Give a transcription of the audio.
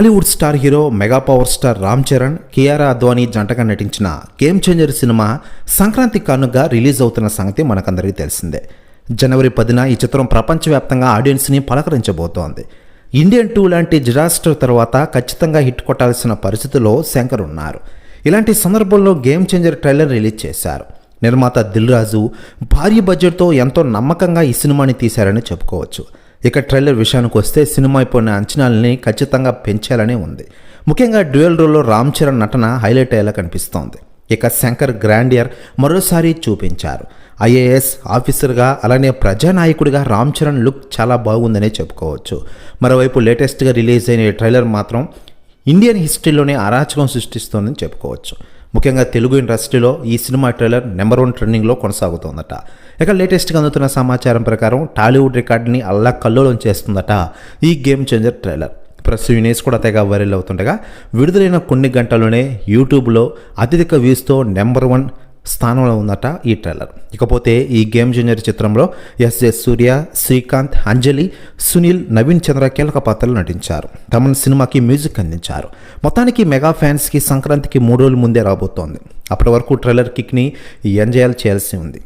Tollywood star hero mega power star Ram Charan Kiara Advani జంటగా నటించిన game changer cinema Sankranti కానుగా release అవుతున్న సంగతి మనకందరికీ తెలిసిందే. జనవరి పదిన ఈ చిత్రం ప్రపంచవ్యాప్తంగా ఆడియన్స్ని పలకరించబోతోంది. ఇండియన్ టూ లాంటి డిజాస్టర్ తర్వాత ఖచ్చితంగా హిట్ కొట్టాల్సిన పరిస్థితిలో శంకర్ ఉన్నారు. ఇలాంటి సందర్భంలో గేమ్ చేంజర్ ట్రైలర్ రిలీజ్ చేశారు. నిర్మాత దిల్ రాజు భారీ బడ్జెట్తో ఎంతో నమ్మకంగా ఈ సినిమాని తీశారని చెప్పుకోవచ్చు. ఇక ట్రైలర్ విషయానికి వస్తే సినిమా అయిపోయిన అంచనాలని ఖచ్చితంగా పెంచాలనే ఉంది. ముఖ్యంగా డ్యూయల్ రోల్లో రామ్ చరణ్ నటన హైలైట్ అయ్యేలా కనిపిస్తోంది. ఇక శంకర్ గ్రాండియర్ మరోసారి చూపించారు. ఐఏఎస్ ఆఫీసర్గా అలానే ప్రజానాయకుడిగా రామ్ చరణ్ లుక్ చాలా బాగుందనే చెప్పుకోవచ్చు. మరోవైపు లేటెస్ట్గా రిలీజ్ అయిన ఈ ట్రైలర్ మాత్రం ఇండియన్ హిస్టరీలోనే అరాచకం సృష్టిస్తోందని చెప్పుకోవచ్చు. ముఖ్యంగా తెలుగు ఇండస్ట్రీలో ఈ సినిమా ట్రైలర్ నెంబర్ వన్ ట్రెండింగ్లో కొనసాగుతోందట. ఇక లేటెస్ట్గా అందుతున్న సమాచారం ప్రకారం టాలీవుడ్ రికార్డుని అల్లా కల్లోలం చేస్తుందట ఈ గేమ్ చేంజర్ ట్రైలర్. ప్రస్ ఈ కూడా తెగ వైరల్ అవుతుండగా విడుదలైన కొన్ని గంటల్లోనే యూట్యూబ్లో అత్యధిక వ్యూస్తో నెంబర్ వన్ స్థానంలో ఉందట ఈ ట్రైలర్. ఇకపోతే ఈ గేమ్ జూనియర్ చిత్రంలో ఎస్ఎస్ సూర్య శ్రీకాంత్ అంజలి సునీల్ నవీన్ చంద్ర కీలక పాత్రలు నటించారు. తమన్ సినిమాకి మ్యూజిక్ అందించారు. మొత్తానికి మెగా ఫ్యాన్స్కి సంక్రాంతికి మూడు రోజుల ముందే రాబోతోంది. అప్పటి వరకు ట్రైలర్ కిక్ని ఎంజాయ్ చేయాల్సి ఉంది.